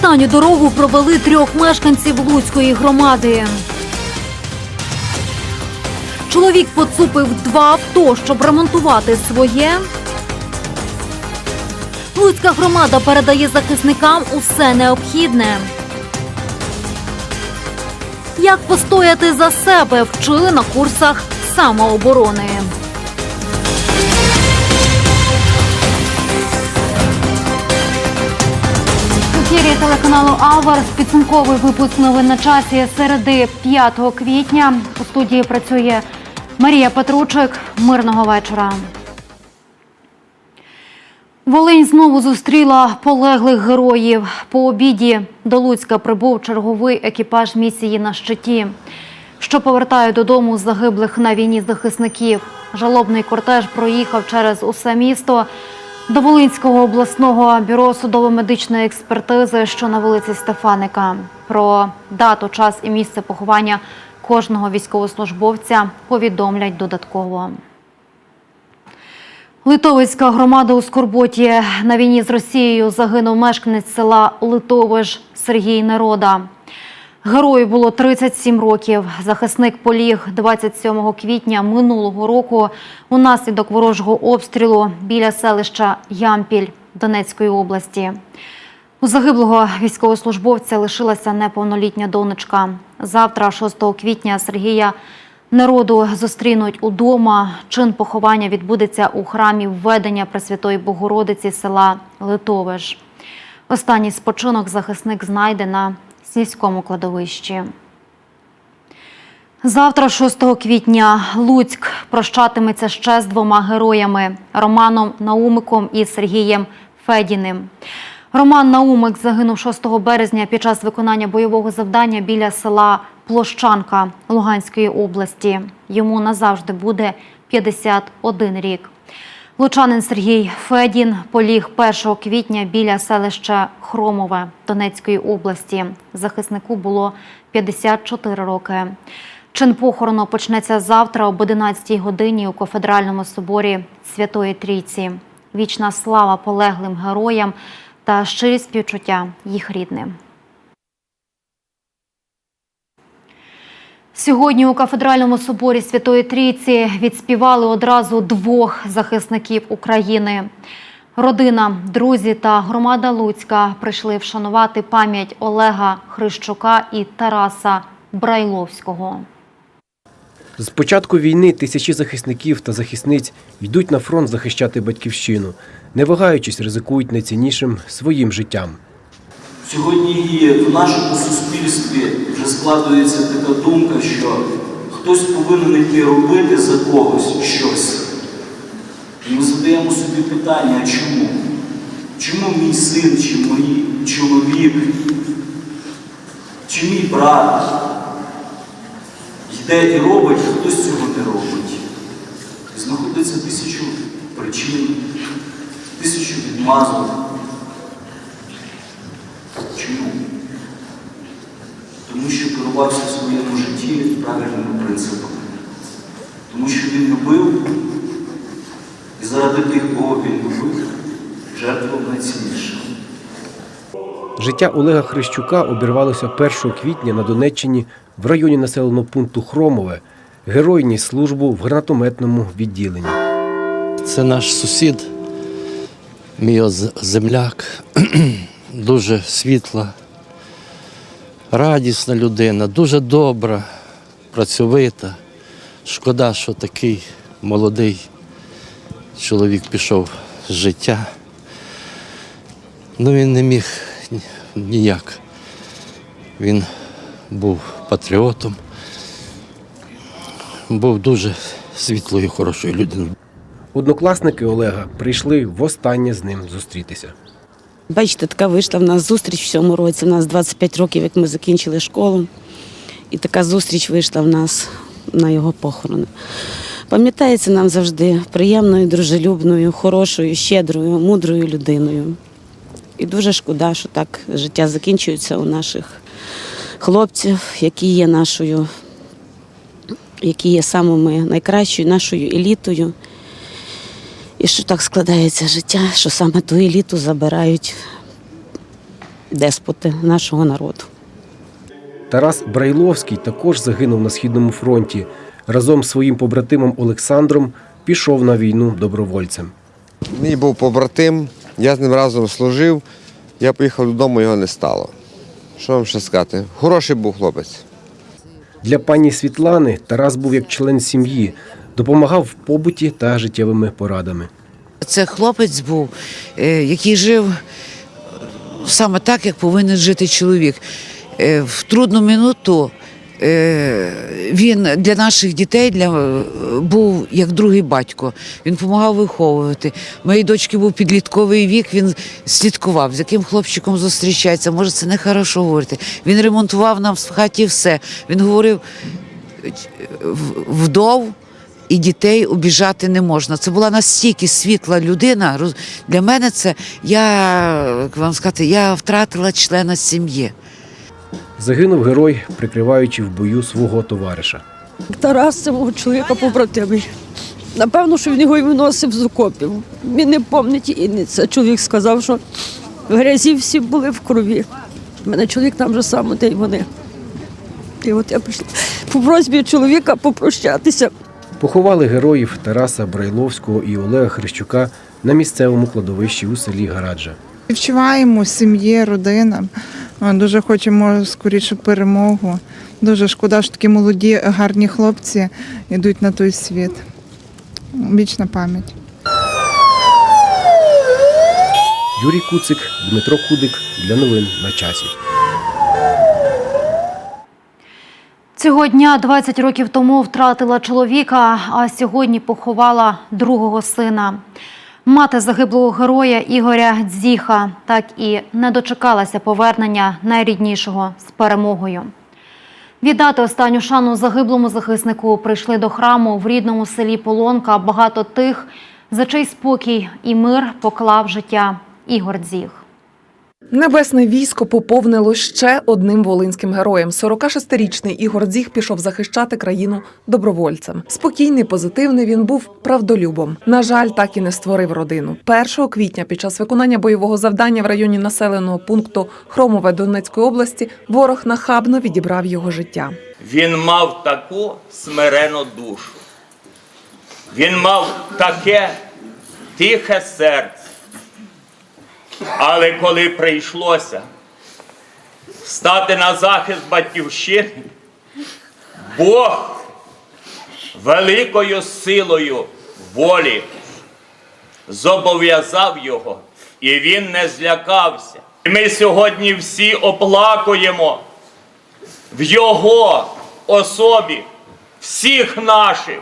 останню дорогу провели трьох мешканців Луцької громади. Чоловік поцупив два авто, щоб ремонтувати своє. Луцька громада передає захисникам усе необхідне. Як постояти за себе вчили на курсах самооборони. Ефірі телеканалу Аверс підсумковий випуск новин на часі середи 5 квітня. У студії працює Марія Петручик. Мирного вечора. Волинь знову зустріла полеглих героїв. По обіді до Луцька прибув черговий екіпаж місії на щиті, що повертає додому загиблих на війні захисників. Жалобний кортеж проїхав через усе місто до Волинського обласного бюро судово-медичної експертизи, що на вулиці Стефаника. Про дату, час і місце поховання кожного військовослужбовця повідомлять додатково. Литовицька громада у Скорботі на війні з Росією загинув мешканець села Литовиш Сергій Нерода. Герою було 37 років. Захисник поліг 27 квітня минулого року унаслідок ворожого обстрілу біля селища Ямпіль Донецької області. У загиблого військовослужбовця лишилася неповнолітня донечка. Завтра, 6 квітня, Сергія Народу зустрінуть удома. Чин поховання відбудеться у храмі введення Пресвятої Богородиці села Литовиш. Останній спочинок захисник знайде на сільському кладовищі. Завтра, 6 квітня, Луцьк прощатиметься ще з двома героями Романом Наумиком і Сергієм Федіним. Роман Наумик загинув 6 березня під час виконання бойового завдання біля села Площанка Луганської області. Йому назавжди буде 51 рік. Лучанин Сергій Федін поліг 1 квітня біля селища Хромове Донецької області. Захиснику було 54 роки. Чин похорону почнеться завтра об 11 годині у кафедральному соборі Святої Трійці. Вічна слава полеглим героям та щирі співчуття їх рідним. Сьогодні у кафедральному соборі Святої Трійці відспівали одразу двох захисників України. Родина, друзі та громада Луцька прийшли вшанувати пам'ять Олега Хрищука і Тараса Брайловського. З початку війни тисячі захисників та захисниць йдуть на фронт захищати батьківщину, не вагаючись, ризикують найціннішим своїм життям. Сьогодні і в нашому суспільстві вже складується така думка, що хтось повинен йти робити за когось щось. І ми задаємо собі питання, а чому? Чому мій син, чи мій чоловік, чи мій брат йде і робить, а хтось цього не робить? І знаходиться тисячу причин, тисячу відмазок. Чому? Тому що керувався в своєму житті правильними принципами. Тому що він любив, і заради тих, кого він любив, жертвував найціннішим. Життя Олега Хрищука обірвалося 1 квітня на Донеччині в районі населеного пункту Хромове. Герой ніс службу в гранатометному відділенні. Це наш сусід, мій оз- земляк, дуже світла, радісна людина, дуже добра, працьовита. Шкода, що такий молодий чоловік пішов з життя. Ну він не міг ніяк. Він був патріотом, був дуже світлою, хорошою людиною. Однокласники Олега прийшли востаннє з ним зустрітися. Бачите, така вийшла в нас зустріч в цьому році. У нас 25 років, як ми закінчили школу. І така зустріч вийшла в нас на його похорон. Пам'ятається нам завжди приємною, дружелюбною, хорошою, щедрою, мудрою людиною. І дуже шкода, що так життя закінчується у наших хлопців, які є нашою, які є самими найкращою нашою елітою. І що так складається життя, що саме ту еліту забирають деспоти нашого народу. Тарас Брайловський також загинув на східному фронті. Разом з своїм побратимом Олександром пішов на війну добровольцем. Мій був побратим, я з ним разом служив. Я поїхав додому, його не стало. Що вам ще сказати? Хороший був хлопець. Для пані Світлани Тарас був як член сім'ї, допомагав в побуті та життєвими порадами. Це хлопець був, е, який жив саме так, як повинен жити чоловік. Е, В трудну минуту е, він для наших дітей для, був як другий батько. Він допомагав виховувати. Моїй дочки був підлітковий вік, він слідкував, з яким хлопчиком зустрічається. Може, це не хорошо говорити. Він ремонтував нам в хаті все. Він говорив, вдов і дітей обіжати не можна. Це була настільки світла людина. Для мене це я як вам сказати, я втратила члена сім'ї. Загинув герой, прикриваючи в бою свого товариша. Тарас це мого чоловіка побратимий. Напевно, що він його і виносив з окопів. Він не пам'ятає і не це. Чоловік сказав, що в грязі всі були в крові. У мене чоловік там же саме, де й вони. І от я прийшла по просьбі чоловіка попрощатися. Поховали героїв Тараса Брайловського і Олега Хрещука на місцевому кладовищі у селі Гараджа. Співчуваємо сім'ї, родинам. Е, Дуже хочемо скоріше перемогу. Дуже шкода, що такі молоді, гарні хлопці йдуть на той світ. Вічна пам'ять. Юрій Куцик, Дмитро Кудик для новин на часі. Цього дня 20 років тому втратила чоловіка, а сьогодні поховала другого сина. Мати загиблого героя Ігоря Дзіха так і не дочекалася повернення найріднішого з перемогою. Віддати останню шану загиблому захиснику прийшли до храму в рідному селі Полонка багато тих, за чий спокій і мир поклав життя Ігор Дзіх. Небесне військо поповнило ще одним волинським героєм. 46-річний Ігор Дзіх пішов захищати країну добровольцем. Спокійний, позитивний він був правдолюбом. На жаль, так і не створив родину. 1 квітня під час виконання бойового завдання в районі населеного пункту Хромове Донецької області ворог нахабно відібрав його життя. Він мав таку смирену душу. Він мав таке тихе серце. Але коли прийшлося стати на захист батьківщини, Бог великою силою волі зобов'язав його, і він не злякався. І ми сьогодні всі оплакуємо в його особі всіх наших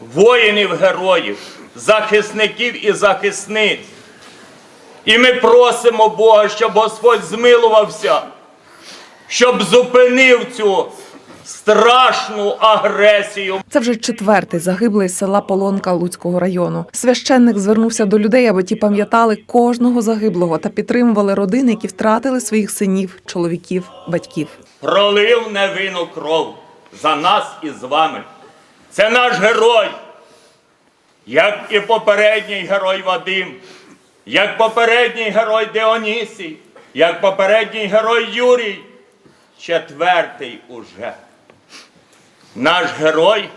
воїнів-героїв, захисників і захисниць. І ми просимо Бога, щоб Господь змилувався, щоб зупинив цю страшну агресію. Це вже четвертий загиблий з села Полонка Луцького району. Священник звернувся до людей, аби ті пам'ятали кожного загиблого та підтримували родини, які втратили своїх синів, чоловіків, батьків. пролив невинну кров за нас і з вами. Це наш герой, як і попередній герой Вадим, як попередній герой Деонісій, як попередній герой Юрій, четвертий уже. Наш герой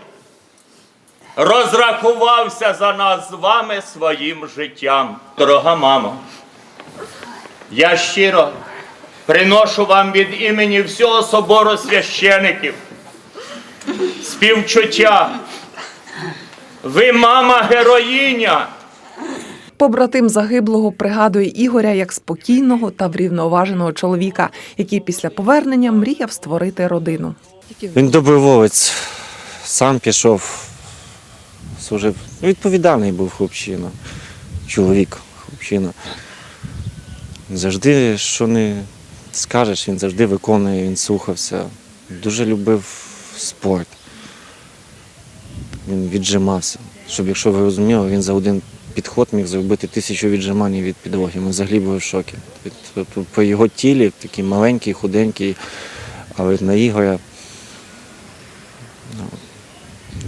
розрахувався за нас з вами своїм життям. Дорога мамо, я щиро приношу вам від імені всього собору священиків співчуття. Ви мама героїня. Побратим загиблого пригадує Ігоря як спокійного та врівноваженого чоловіка, який після повернення мріяв створити родину. Він доброволець, сам пішов, служив. Відповідальний був хлопчина, чоловік, хлопчина. Завжди, що не скажеш, він завжди виконує, він слухався. Дуже любив спорт. Він віджимався. Щоб, якщо ви розуміли, він за один підход міг зробити тисячу віджимань від підлоги. Ми взагалі були в шокі. Тобто по його тілі такий маленький, худенький, але на Ігоря ну,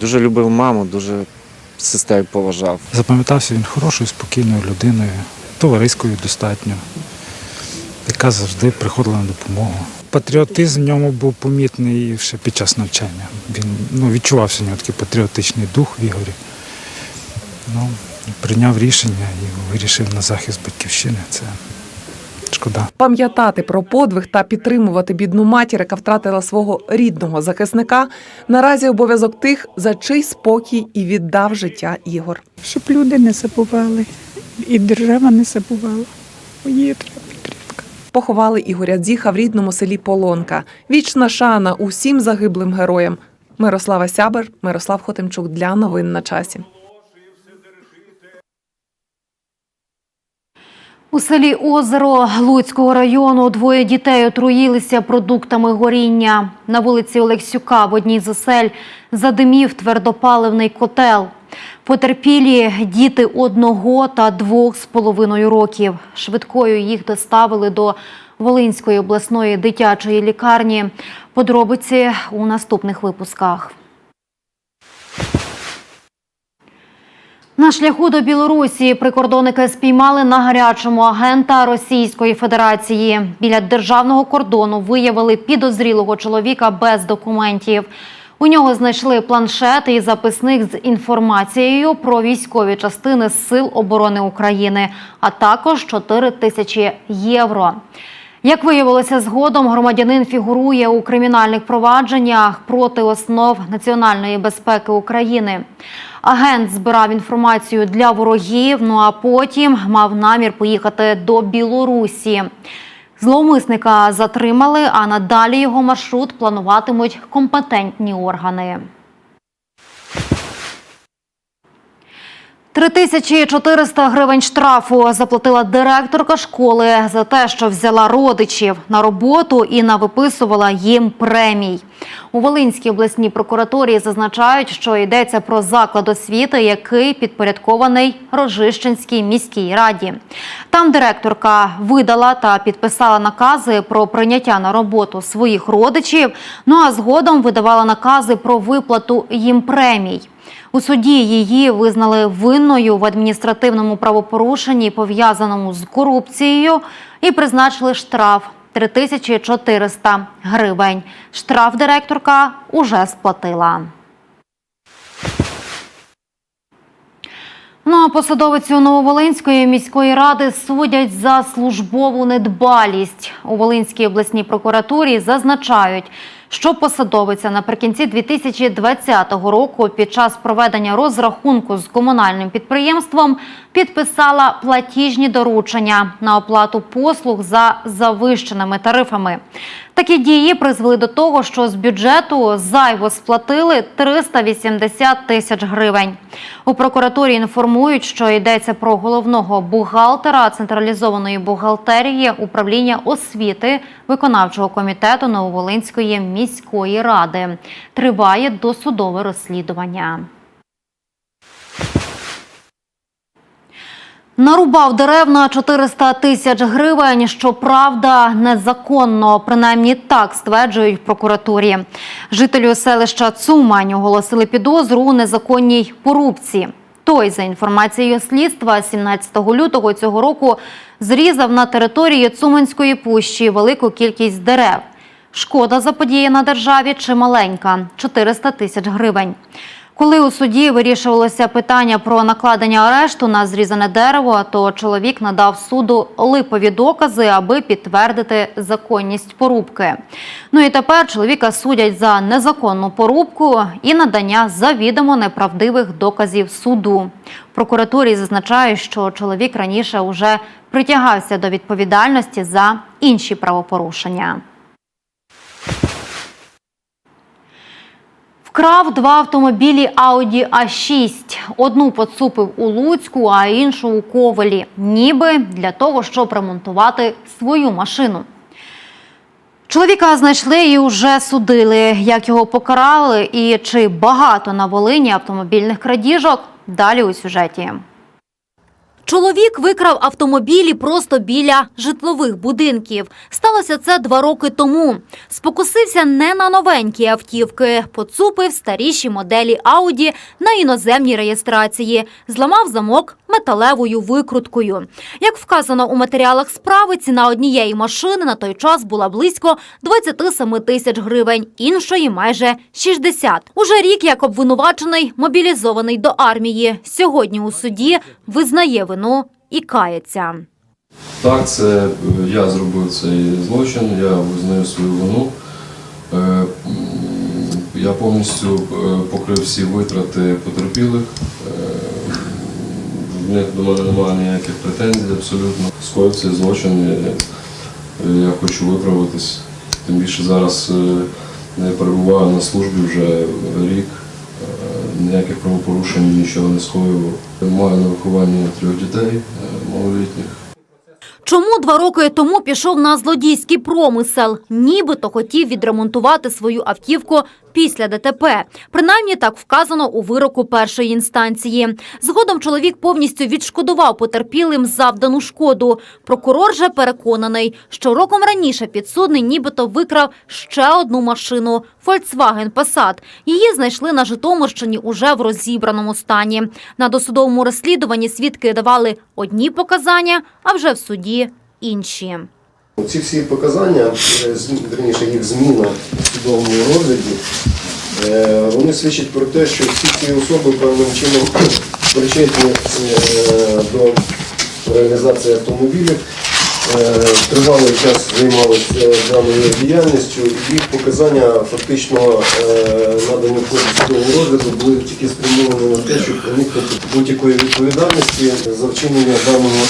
дуже любив маму, дуже сестер поважав. Запам'ятався він хорошою, спокійною людиною, товариською достатньо. яка завжди приходила на допомогу. Патріотизм в ньому був помітний ще під час навчання. Він ну, відчувався в нього такий патріотичний дух в Ігорі. Ну, прийняв рішення і вирішив на захист батьківщини. Це шкода. Пам'ятати про подвиг та підтримувати бідну матір, яка втратила свого рідного захисника, наразі обов'язок тих, за чий спокій і віддав життя Ігор. щоб люди не забували, і держава не забувала. Її треба підтримка. Поховали Ігоря Дзіха в рідному селі Полонка. Вічна шана усім загиблим героям. Мирослава Сябер, Мирослав Хотимчук для новин на часі. У селі Озеро Луцького району двоє дітей отруїлися продуктами горіння. На вулиці Олексюка в одній з осель задимів твердопаливний котел. Потерпілі діти одного та двох з половиною років. Швидкою їх доставили до Волинської обласної дитячої лікарні. Подробиці у наступних випусках. На шляху до Білорусі прикордонники спіймали на гарячому агента Російської Федерації. Біля державного кордону виявили підозрілого чоловіка без документів. У нього знайшли планшет і записник з інформацією про військові частини Сил оборони України, а також 4 тисячі євро. Як виявилося згодом, громадянин фігурує у кримінальних провадженнях проти основ національної безпеки України. Агент збирав інформацію для ворогів, ну а потім мав намір поїхати до Білорусі. Зловмисника затримали, а надалі його маршрут плануватимуть компетентні органи. 3400 гривень штрафу заплатила директорка школи за те, що взяла родичів на роботу і навиписувала їм премій. У Волинській обласній прокуратурі зазначають, що йдеться про заклад освіти, який підпорядкований Рожищенській міській раді. Там директорка видала та підписала накази про прийняття на роботу своїх родичів. Ну а згодом видавала накази про виплату їм премій. У суді її визнали винною в адміністративному правопорушенні, пов'язаному з корупцією, і призначили штраф 3400 гривень. Штраф директорка уже сплатила. Ну а посадовицю Нововолинської міської ради судять за службову недбалість. У Волинській обласній прокуратурі зазначають, що посадовиця наприкінці 2020 року під час проведення розрахунку з комунальним підприємством підписала платіжні доручення на оплату послуг за завищеними тарифами. Такі дії призвели до того, що з бюджету зайво сплатили 380 тисяч гривень. У прокуратурі інформують, що йдеться про головного бухгалтера централізованої бухгалтерії управління освіти виконавчого комітету Нововолинської міської ради. Триває досудове розслідування. Нарубав дерев на 400 тисяч гривень. Щоправда, незаконно. Принаймні так стверджують в прокуратурі. Жителю селища Цумань оголосили підозру у незаконній порубці. Той, за інформацією слідства, 17 лютого цього року зрізав на території Цуманської пущі велику кількість дерев. Шкода заподіяна державі чималенька – 400 тисяч гривень. Коли у суді вирішувалося питання про накладення арешту на зрізане дерево, то чоловік надав суду липові докази, аби підтвердити законність порубки. Ну і тепер чоловіка судять за незаконну порубку і надання завідомо неправдивих доказів суду. Прокуратурі зазначають, що чоловік раніше вже притягався до відповідальності за інші правопорушення. Вкрав два автомобілі Audi A6. Одну поцупив у Луцьку, а іншу у Ковелі. Ніби для того, щоб ремонтувати свою машину. Чоловіка знайшли і вже судили. Як його покарали і чи багато на Волині автомобільних крадіжок? Далі у сюжеті. Чоловік викрав автомобілі просто біля житлових будинків. Сталося це два роки тому. Спокусився не на новенькі автівки, поцупив старіші моделі Ауді на іноземній реєстрації, зламав замок металевою викруткою. Як вказано у матеріалах справи, ціна однієї машини на той час була близько 27 тисяч гривень, іншої майже 60. Уже рік як обвинувачений мобілізований до армії. Сьогодні у суді визнає вину і кається. Так, це е, я зробив цей злочин, я визнаю свою вину. Е, Я повністю е, покрив всі витрати потерпілих. В них до мене немає ніяких претензій абсолютно. Скоїв злочин, е, я хочу виправитись. Тим більше зараз е, я перебуваю на службі вже рік. Е, Ніяких правопорушень нічого не скоював. Маю на вихованні трьох дітей малолітніх. Чому два роки тому пішов на злодійський промисел? Нібито хотів відремонтувати свою автівку після ДТП. Принаймні так вказано у вироку першої інстанції. Згодом чоловік повністю відшкодував потерпілим завдану шкоду. Прокурор же переконаний, що роком раніше підсудний нібито викрав ще одну машину – Volkswagen Passat. Її знайшли на Житомирщині уже в розібраному стані. На досудовому розслідуванні свідки давали одні показання, а вже в суді – інші. Ці всі показання, верніше їх зміна в судовому розгляді, е, вони свідчать про те, що всі ці особи певним чином причетні е, до реалізації автомобілів, е, тривалий час займалися даною діяльністю, і їх показання фактично надані в ході судового розгляду були тільки спрямовані на те, щоб уникнути будь-якої відповідальності за вчинення даного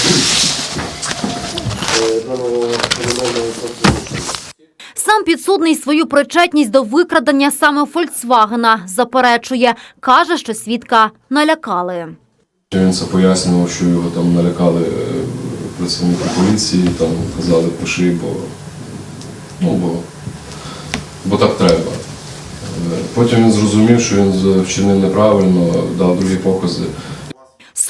е, кримінального правопорушення. Сам підсудний свою причетність до викрадення саме Фольксвагена заперечує. Каже, що свідка налякали. Він це пояснював, що його там налякали е, працівники поліції, там казали пиши, бо, ну, бо, бо так треба. Е, Потім він зрозумів, що він вчинив неправильно, дав другі покази.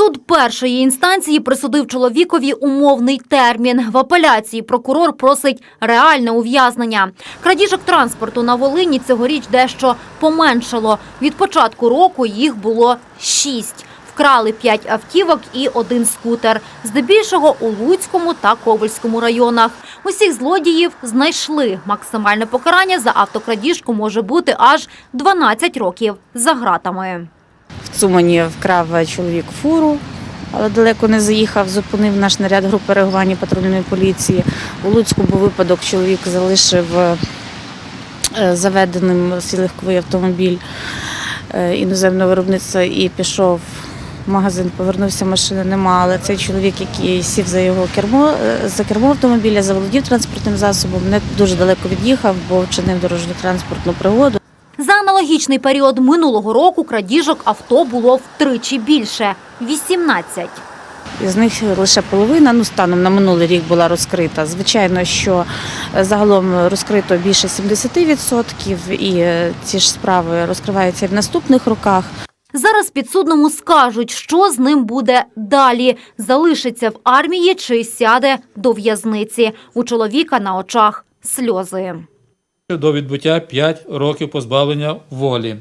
Суд першої інстанції присудив чоловікові умовний термін. В апеляції прокурор просить реальне ув'язнення. Крадіжок транспорту на Волині цьогоріч дещо поменшало. Від початку року їх було шість. Вкрали п'ять автівок і один скутер. Здебільшого у Луцькому та Ковальському районах. Усіх злодіїв знайшли. Максимальне покарання за автокрадіжку може бути аж 12 років за ґратами. В Цумані вкрав чоловік фуру, але далеко не заїхав, зупинив наш наряд групи реагування патрульної поліції. У Луцьку був випадок, чоловік залишив е, заведеним свій легковий автомобіль е, іноземного виробництва і пішов магазин, повернувся, машини нема, але цей чоловік, який сів за його кермо, е, за кермо автомобіля, заволодів транспортним засобом, не дуже далеко від'їхав, бо вчинив дорожньо-транспортну пригоду. За аналогічний період минулого року крадіжок авто було втричі більше – 18. Із них лише половина, ну станом на минулий рік була розкрита. Звичайно, що е, загалом розкрито більше 70%, і е, ці ж справи розкриваються і в наступних роках. Зараз підсудному скажуть, що з ним буде далі. Залишиться в армії чи сяде до в'язниці. У чоловіка на очах сльози. До відбуття 5 років позбавлення волі.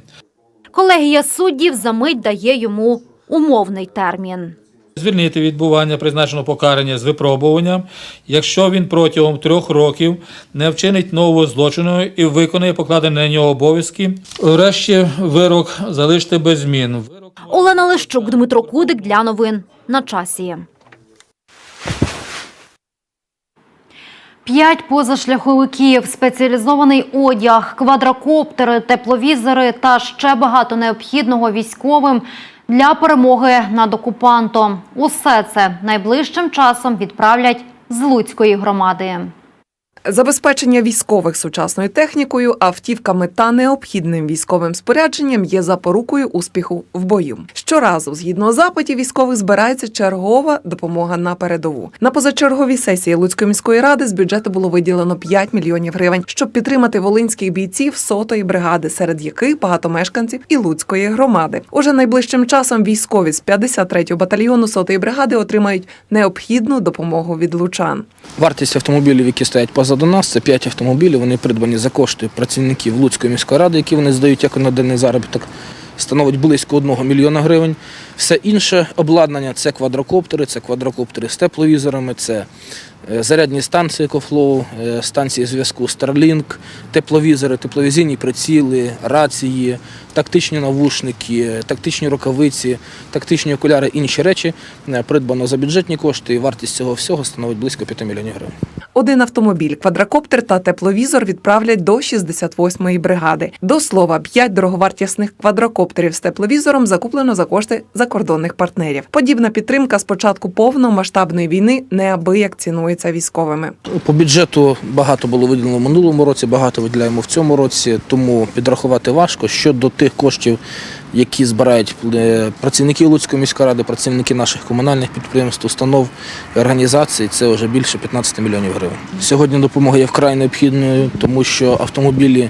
Колегія суддів за мить дає йому умовний термін. Звільнити відбування призначеного покарання з випробуванням, якщо він протягом трьох років не вчинить нового злочину і виконає покладені на нього обов'язки. Врешті вирок залишити без змін. Олена Лещук, Дмитро Кудик для новин на часі. П'ять позашляховиків, спеціалізований одяг, квадрокоптери, тепловізори та ще багато необхідного військовим для перемоги над окупантом. Усе це найближчим часом відправлять з Луцької громади. Забезпечення військових сучасною технікою, автівками та необхідним військовим спорядженням є запорукою успіху в бою. Щоразу, згідно запитів військових, збирається чергова допомога на передову. На позачерговій сесії Луцької міської ради з бюджету було виділено 5 мільйонів гривень, щоб підтримати волинських бійців сотої бригади, серед яких багато мешканців і Луцької громади. Уже найближчим часом військові з 53-го батальйону сотої бригади отримають необхідну допомогу від лучан. Вартість автомобілів, які стоять позаду нас, це 5 автомобілів. Вони придбані за кошти працівників Луцької міської ради, які вони здають як на денний заробіток. становить близько 1 мільйона гривень. Все інше обладнання це квадрокоптери, це квадрокоптери з тепловізорами, це е, зарядні станції EcoFlow, е, станції зв'язку Starlink, тепловізори, тепловізійні приціли, рації, тактичні навушники, тактичні рукавиці, тактичні окуляри, інші речі е, придбано за бюджетні кошти, і вартість цього всього становить близько 5 мільйонів гривень. Один автомобіль, квадрокоптер та тепловізор відправлять до 68-ї бригади. До слова, п'ять дороговартісних квадрокоптерів з тепловізором закуплено за кошти закордонних партнерів. Подібна підтримка з початку повномасштабної війни неабияк цінується військовими. По бюджету багато було виділено в минулому році, багато виділяємо в цьому році, тому підрахувати важко. Щодо тих коштів, які збирають е, працівники Луцької міської ради, працівники наших комунальних підприємств, установ і організацій, це вже більше 15 мільйонів гривень. Сьогодні допомога є вкрай необхідною, тому що автомобілі,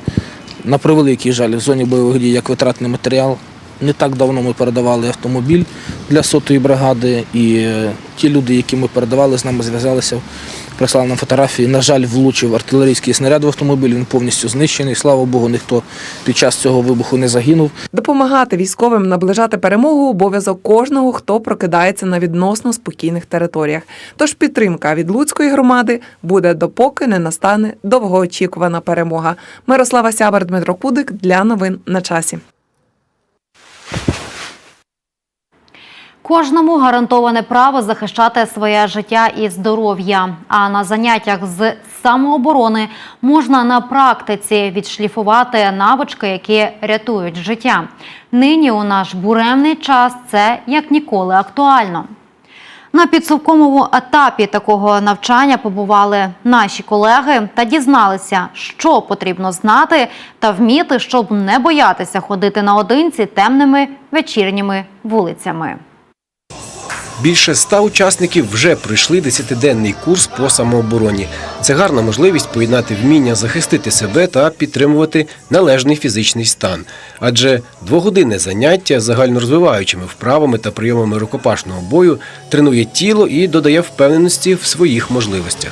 на превеликий жаль, в зоні бойових дій як витратний матеріал. Не так давно ми передавали автомобіль для сотої бригади, і е, ті люди, які ми передавали, з нами зв'язалися, прислали нам фотографії. На жаль, влучив артилерійський снаряд в автомобіль, він повністю знищений. Слава Богу, ніхто під час цього вибуху не загинув. Допомагати військовим наближати перемогу обов'язок кожного, хто прокидається на відносно спокійних територіях. Тож підтримка від Луцької громади буде допоки не настане довгоочікувана перемога. Мирослава Сябер, Дмитро Кудик для новин на часі. Кожному гарантоване право захищати своє життя і здоров'я. А на заняттях з самооборони можна на практиці відшліфувати навички, які рятують життя. Нині у наш буремний час це як ніколи актуально. На підсумковому етапі такого навчання побували наші колеги та дізналися, що потрібно знати та вміти, щоб не боятися ходити наодинці темними вечірніми вулицями. Більше ста учасників вже пройшли десятиденний курс по самообороні. Це гарна можливість поєднати вміння захистити себе та підтримувати належний фізичний стан. Адже двогодинне заняття загальнорозвиваючими вправами та прийомами рукопашного бою тренує тіло і додає впевненості в своїх можливостях.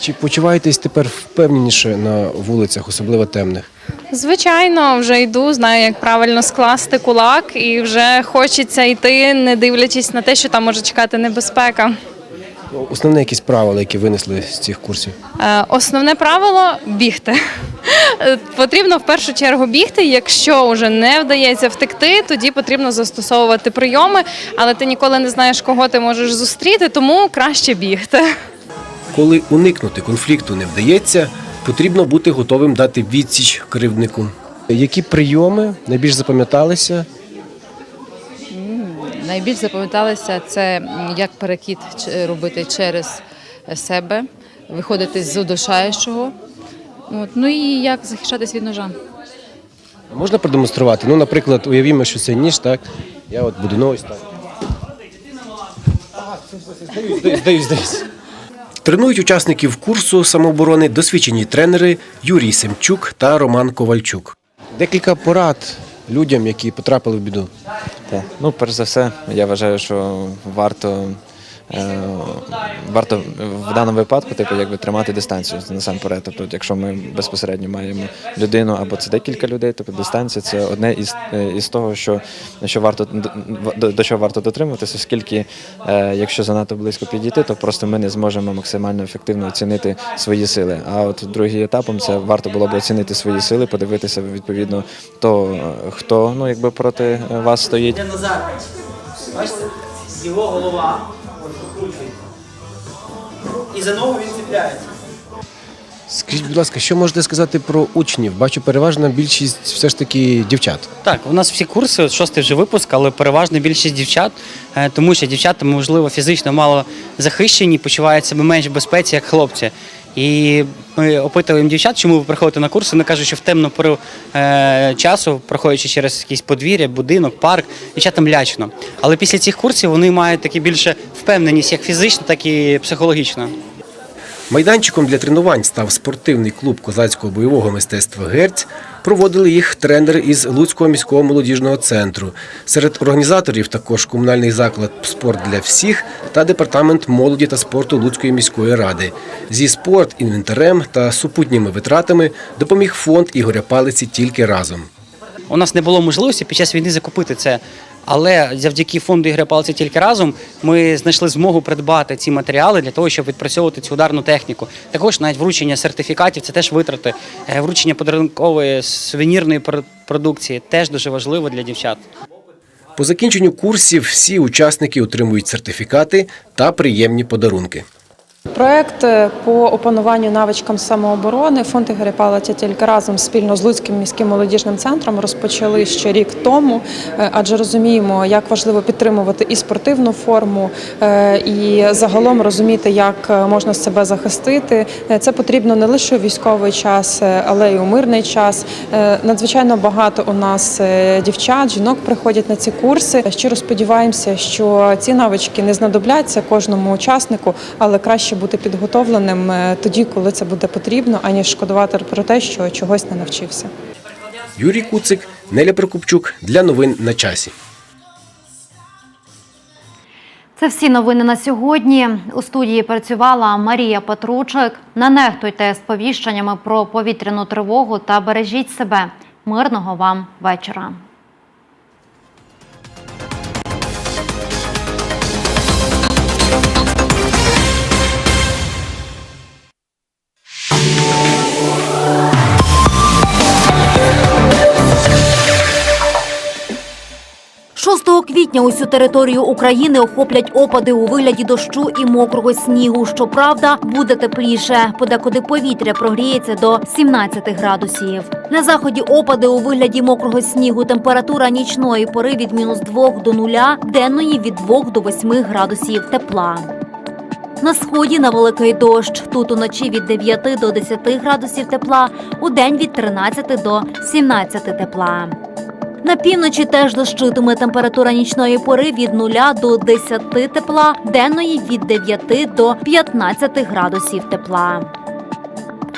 Чи почуваєтесь тепер впевненіше на вулицях, особливо темних? Звичайно, вже йду, знаю, як правильно скласти кулак, і вже хочеться йти, не дивлячись на те, що там може чекати небезпека. Основне якісь правила, які винесли з цих курсів. Е, Основне правило бігти. Потрібно в першу чергу бігти. Якщо вже не вдається втекти, тоді потрібно застосовувати прийоми, але ти ніколи не знаєш, кого ти можеш зустріти, тому краще бігти. Коли уникнути конфлікту не вдається, потрібно бути готовим дати відсіч кривднику. Які прийоми найбільш запам'яталися? Найбільш запам'яталося це як перекид робити через себе, виходити з удушаючого. От. Ну і як захищатись від ножа. Можна продемонструвати? Ну, наприклад, уявімо, що це ніж, так? Я от буду ну ось так. Здаюсь, здаюсь, здаюсь. Тренують учасників курсу самооборони досвідчені тренери Юрій Семчук та Роман Ковальчук. Декілька порад людям, які потрапили в біду. Ну, перш за все, я вважаю, що варто, варто в даному випадку, типу, якби тримати дистанцію насамперед. Тобто, якщо ми безпосередньо маємо людину або це декілька людей, тобто дистанція це одне із, е, із того, що, що варто до, до чого варто дотримуватися, оскільки е, якщо занадто близько підійти, то просто ми не зможемо максимально ефективно оцінити свої сили. А от другим етапом це варто було б оцінити свої сили, подивитися відповідно то, е, хто ну якби проти е, вас стоїть. Бачите? Його голова І за ногу він цепляється. Скажіть, будь ласка, що можете сказати про учнів? Бачу, переважна більшість все ж таки дівчат. Так, у нас всі курси, от шостий вже випуск, але переважна більшість дівчат, е, тому що дівчата, можливо, фізично мало захищені, почувають себе менш в безпеці, як хлопці. І ми опитуємо дівчат, чому ви приходите на курси. Вони кажуть, що в темну пору е, часу, проходячи через якісь подвір'я, будинок, парк, дівчатам лячно. Але після цих курсів вони мають такі більше впевненість як фізично, так і психологічно. Майданчиком для тренувань став спортивний клуб козацького бойового мистецтва Герць. Проводили їх тренери із Луцького міського молодіжного центру. Серед організаторів також комунальний заклад Спорт для всіх та департамент молоді та спорту Луцької міської ради. Зі спорт, інвентарем та супутніми витратами допоміг фонд Ігоря Палиці тільки разом. у нас не було можливості під час війни закупити це. Але завдяки фонду ігри палиці тільки разом ми знайшли змогу придбати ці матеріали для того, щоб відпрацьовувати цю ударну техніку. Також навіть вручення сертифікатів це теж витрати. Е, Вручення подарункової сувенірної продукції теж дуже важливо для дівчат. По закінченню курсів всі учасники отримують сертифікати та приємні подарунки. Проект е, по опануванню навичкам самооборони фонд Ігоря Палиця тільки разом спільно з Луцьким міським молодіжним центром розпочали ще рік тому, е, адже розуміємо, як важливо підтримувати і спортивну форму, е, і загалом розуміти, як можна себе захистити. Це потрібно не лише у військовий час, але й у мирний час. Надзвичайно багато у нас дівчат, жінок приходять на ці курси. Щиро сподіваємося, що ці навички не знадобляться кожному учаснику, але краще бути підготовленим е, тоді, коли це буде потрібно, аніж шкодувати про те, що чогось не навчився. Юрій Куцик, Неля Прокопчук для новин на часі. Це всі новини на сьогодні. У студії працювала Марія Петручик. Не нехтуйте сповіщеннями про повітряну тривогу та бережіть себе. Мирного вам вечора. Квітня усю територію України охоплять опади у вигляді дощу і мокрого снігу. Щоправда, буде тепліше. Подекуди повітря прогріється до 17 градусів. На заході опади у вигляді мокрого снігу. Температура нічної пори від мінус 2 до нуля, денної від 2 до 8 градусів тепла. На сході на великий дощ. Тут уночі від 9 до 10 градусів тепла, у день від 13 до 17 тепла. На півночі теж дощитиме температура нічної пори від 0 до 10 тепла, денної від 9 до 15 градусів тепла.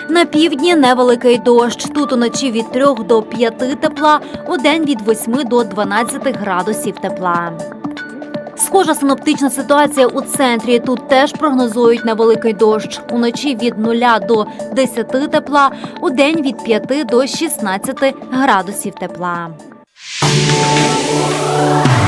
На півдні невеликий дощ. Тут уночі від 3 до 5 тепла, у день від 8 до 12 градусів тепла. Схожа синоптична ситуація у центрі. Тут теж прогнозують невеликий дощ. Уночі від 0 до 10 тепла, у день від 5 до 16 градусів тепла. Música